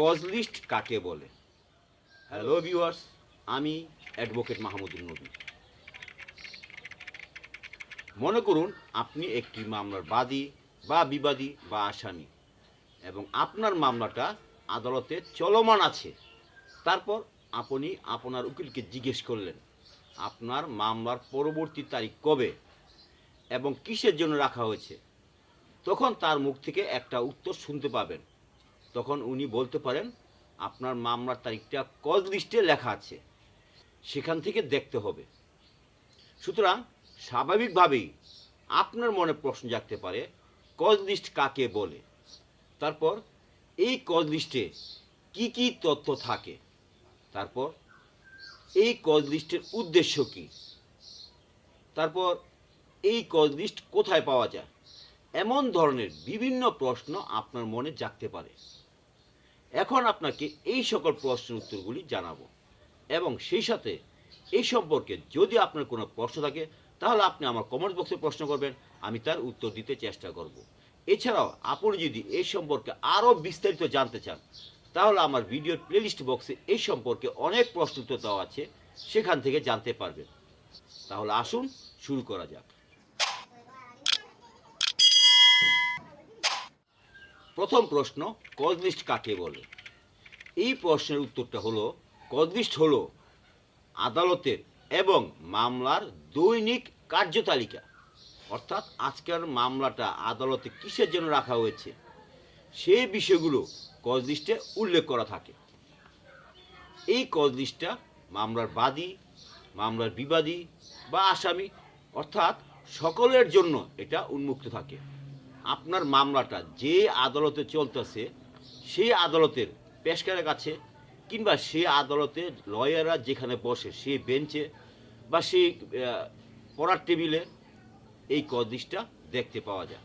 Cause list কাকে বলে? Hello viewers আমি অ্যাডভোকেট মাহমুদুল নবী। মনে করুন, আপনি একটি মামলার বাদী বা বিবাদী বা আসামি, এবং আপনার মামলাটা আদালতে চলমান আছে। তারপর আপনি আপনার উকিলকে জিজ্ঞেস করলেন, আপনার মামলার পরবর্তী তারিখ কবে এবং কিসের জন্য রাখা হয়েছে? তখন তার মুখ থেকে একটা উত্তর শুনতে পাবেন। তখন উনি বলতে পারেন, আপনার মামলার তারিখটা কজ লিস্টে লেখা আছে। সেখান থেকে দেখতে হবে। সুতরাং স্বাভাবিকভাবেই আপনার মনে প্রশ্ন জাগতে পারে কজ লিস্ট কাকে বলে? তারপর এই কজ লিস্টে কি কি তথ্য থাকে? তারপর এই কজ লিস্টের উদ্দেশ্য কি? তারপর এই কজ লিস্ট কোথায় পাওয়া যায়? এমন ধরনের বিভিন্ন প্রশ্ন আপনার মনে জাগতে পারে। এখন আপনাকে এই সকল প্রশ্নের উত্তরগুলি জানাব এবং সেই সাথে এই সম্পর্কে যদি আপনার কোনো প্রশ্ন থাকে, তাহলে আপনি আমার কমেন্ট বক্সে প্রশ্ন করবেন, আমি তার উত্তর দিতে চেষ্টা করব। এছাড়াও আপনি যদি এই সম্পর্কে আরও বিস্তারিত জানতে চান, তাহলে আমার ভিডিওর প্লেলিস্ট বক্সে এই সম্পর্কে অনেক প্রশ্ন উত্তর দেওয়া আছে, সেখান থেকে জানতে পারবেন। তাহলে আসুন, শুরু করা যাক। প্রথম প্রশ্ন কজ লিস্ট কাকে বলে? এই প্রশ্নের উত্তরটা হলো কজ লিস্ট হলো আদালতের এবং মামলার দৈনিক কার্যতালিকা অর্থাৎ আজকের মামলাটা আদালতে কিসের জন্য রাখা হয়েছে? সেই বিষয়গুলো কজ লিস্টে উল্লেখ করা থাকে। এই কজ লিস্টটা মামলার বাদী, মামলার বিবাদী বা আসামি, অর্থাৎ সকলের জন্য এটা উন্মুক্ত থাকে। আপনার মামলাটা যে আদালতে চলতেছে, সেই আদালতের পেশকারের কাছে কিংবা সে আদালতে লয়াররা যেখানে বসে, সেই বেঞ্চে বা সেই পড়ার টেবিলে এই কদিসটা দেখতে পাওয়া যায়।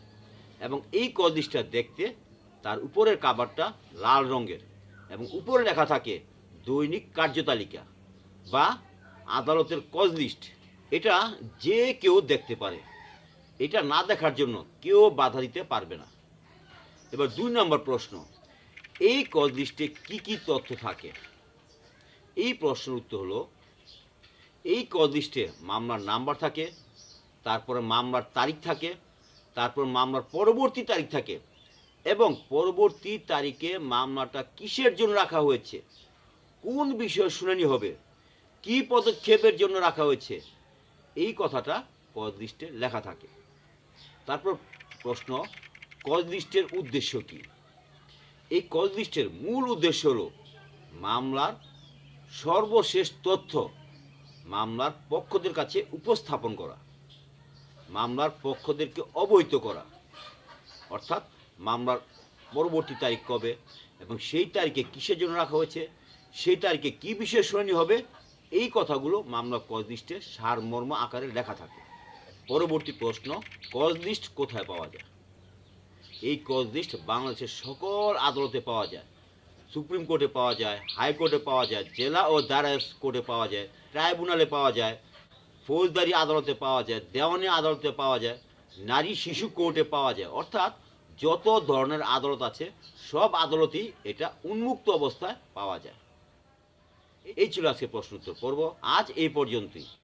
এবং এই কদিসটা দেখতে তার উপরের কাবারটা লাল রঙের এবং উপরে লেখা থাকে দৈনিক কার্যতালিকা বা আদালতের কজ লিস্ট। এটা যে কেউ দেখতে পারে। এটা না দেখার জন্য কেউ বাধা দিতে পারবে না। এবার দুই নম্বর প্রশ্ন, এই কজ লিস্টে কি কি তথ্য থাকে? এই প্রশ্নের উত্তর হলো, এই কজ লিস্টে মামলার নাম্বার থাকে, তারপরে মামলার তারিখ থাকে, তারপর মামলার পরবর্তী তারিখ থাকে এবং পরবর্তী তারিখে মামলাটা কিসের জন্য রাখা হয়েছে, কোন বিষয়ে শুনানি হবে, কি পদক্ষেপের জন্য রাখা হয়েছে, এই কথাটা লিস্টে লেখা থাকে। তারপর প্রশ্ন কজ লিস্টের উদ্দেশ্য কি? এই কজ লিস্টের মূল উদ্দেশ্য হলো মামলার সর্বশেষ তথ্য মামলার পক্ষদের কাছে উপস্থাপন করা, মামলার পক্ষদেরকে অবহিত করা। অর্থাৎ মামলার পরবর্তী তারিখ কবে এবং সেই তারিখে কিসের জন্য রাখা হয়েছে, সেই তারিখে কী বিষয়ে শুনানি হবে, এই কথাগুলো মামলা কজ লিস্টে সারমর্ম আকারে লেখা থাকে। পরবর্তী প্রশ্ন কজ লিস্ট কোথায় পাওয়া যায়? এই কজ লিস্ট বাংলাদেশের সকল আদালতে পাওয়া যায়। সুপ্রিম কোর্টে পাওয়া যায়, হাইকোর্টে পাওয়া যায়, জেলা ও দারাজ কোর্টে পাওয়া যায়, ট্রাইব্যুনালে পাওয়া যায়, ফৌজদারি আদালতে পাওয়া যায়, দেওয়ানি আদালতে পাওয়া যায়, নারী শিশু কোর্টে পাওয়া যায়। অর্থাৎ যত ধরনের আদালত আছে, সব আদালতেই এটা উন্মুক্ত অবস্থায় পাওয়া যায়। এই ছিল আজকে প্রশ্ন উত্তর পর্ব। আজ এই পর্যন্তই।